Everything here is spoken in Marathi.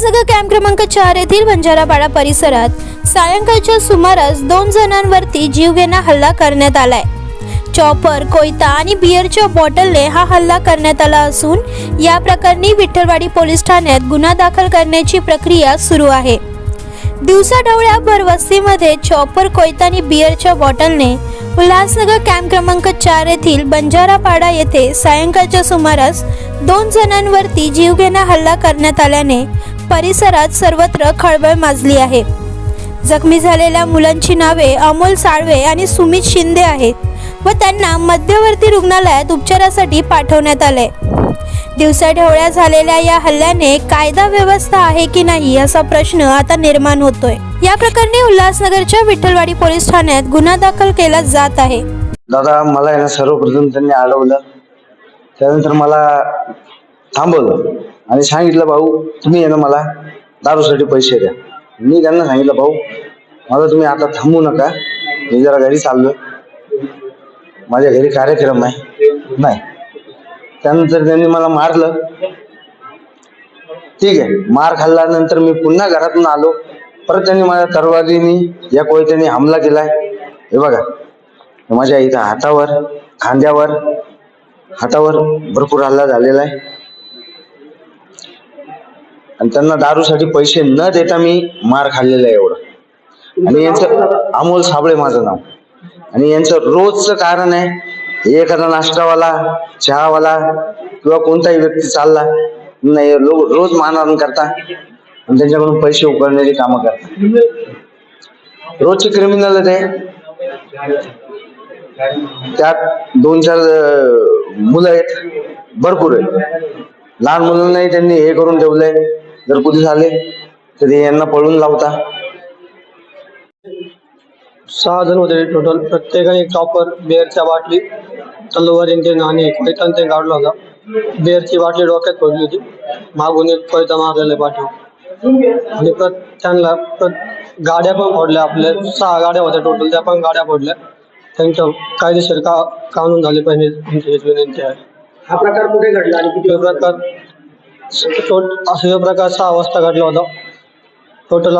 उल्हासनगर कॅम्प क्रमांक चार येथील बंजारापाडा परिसरात सायंकाळच्या सुमारास दोन जणांवरती जीवघेणा हल्ला करण्यात आलाय. चॉपर कोयता आणि बिअरच्या बॉटलने हा हल्ला करण्यात आला असून या प्रकरणी विठ्ठलवाडी पोलीस ठाण्यात गुन्हा दाखल करण्याची प्रक्रिया सुरू आहे. दिवसाढवळ्या भर वस्तीमध्ये चॉपर कोयता आणि बिअरच्या बॉटलने उल्हासनगर कॅम्प क्रमांक चार येथील बंजारापाडा येथे सायंकाळच्या सुमारास दोन जणांवरती जीवघेणा हल्ला करण्यात आल्याने परिसरात सर्वत्र खळबळ माजली आहे. जखमी झालेल्या मुलांची नावे अमोल साळवे आणि सुमित शिंदे आहेत व त्यांना मध्यवर्ती रुग्णालयात उपचारासाठी पाठवण्यात आले दिवसाढवळ्या झालेल्या या हल्ल्याने कायदा व्यवस्था आहे की नाही असा प्रश्न आता निर्माण होतोय. या प्रकरणी उल्हासनगरच्या विठ्ठलवाडी पोलीस ठाण्यात गुन्हा दाखल केला जात आहे. दादा मला सर्वप्रथम त्यांनी अडवलं. त्यानंतर मला थांबवलं आणि सांगितलं भाऊ तुम्ही आहे ना मला. दारूसाठी पैसे द्या. मी त्यांना सांगितलं भाऊ मला तुम्ही आता थांबू नका. मी जरा घरी चाललो माझ्या घरी कार्यक्रम आहे. नाही. त्यानंतर त्यांनी मला मारलं. ठीक आहे. मार खाल्ल्यानंतर मी पुन्हा घरातून आलो. परत त्यांनी माझ्या तरवारीने या कोयत्याने हमला केलाय. हे बघा. माझ्या इथं हातावर खांद्यावर हातावर भरपूर हल्ला झालेला आहे. आणि त्यांना दारूसाठी पैसे न देता मी मार खाल्लेला आहे एवढं. आणि यांचं अमोल साबळे माझं नाव. आणि यांचं रोजचं कारण आहे एखादा नाश्तावाला चहावाला किंवा कोणताही व्यक्ती चालला नाही रोज मानहान करता आणि त्यांच्याकडून पैसे उकळण्याची कामं करता. रोजचे क्रिमिनल ते. त्यात दोन चार मुलं आहेत भरपूर आहेत. लहान मुलांनाही त्यांनी हे करून ठेवलंय. जर कुठे झाले तर ते यांना पळून लावता. सहा जण होते टोटल प्रत्येकाने चॉपर बिअरच्या बाटली तलवारीने आणि कोयतान ते काढला होता. बिअरची बाटली डोक्यात पडली होती. मागून एक कोयता मारलेला पाठीवर आणि त्यांना गाड्या पण फोडल्या आपल्या. सहा गाड्या होत्या टोटल त्या पण गाड्या फोडल्या. त्यांच्या कायदेशीर का कानून झाले पाहिजे. आमची हीच विनंती आहे. हा प्रकार कुठे घडला आणि किती तो प्रकार टोट असा प्रकारचा अवस्था घडला होता. टोटल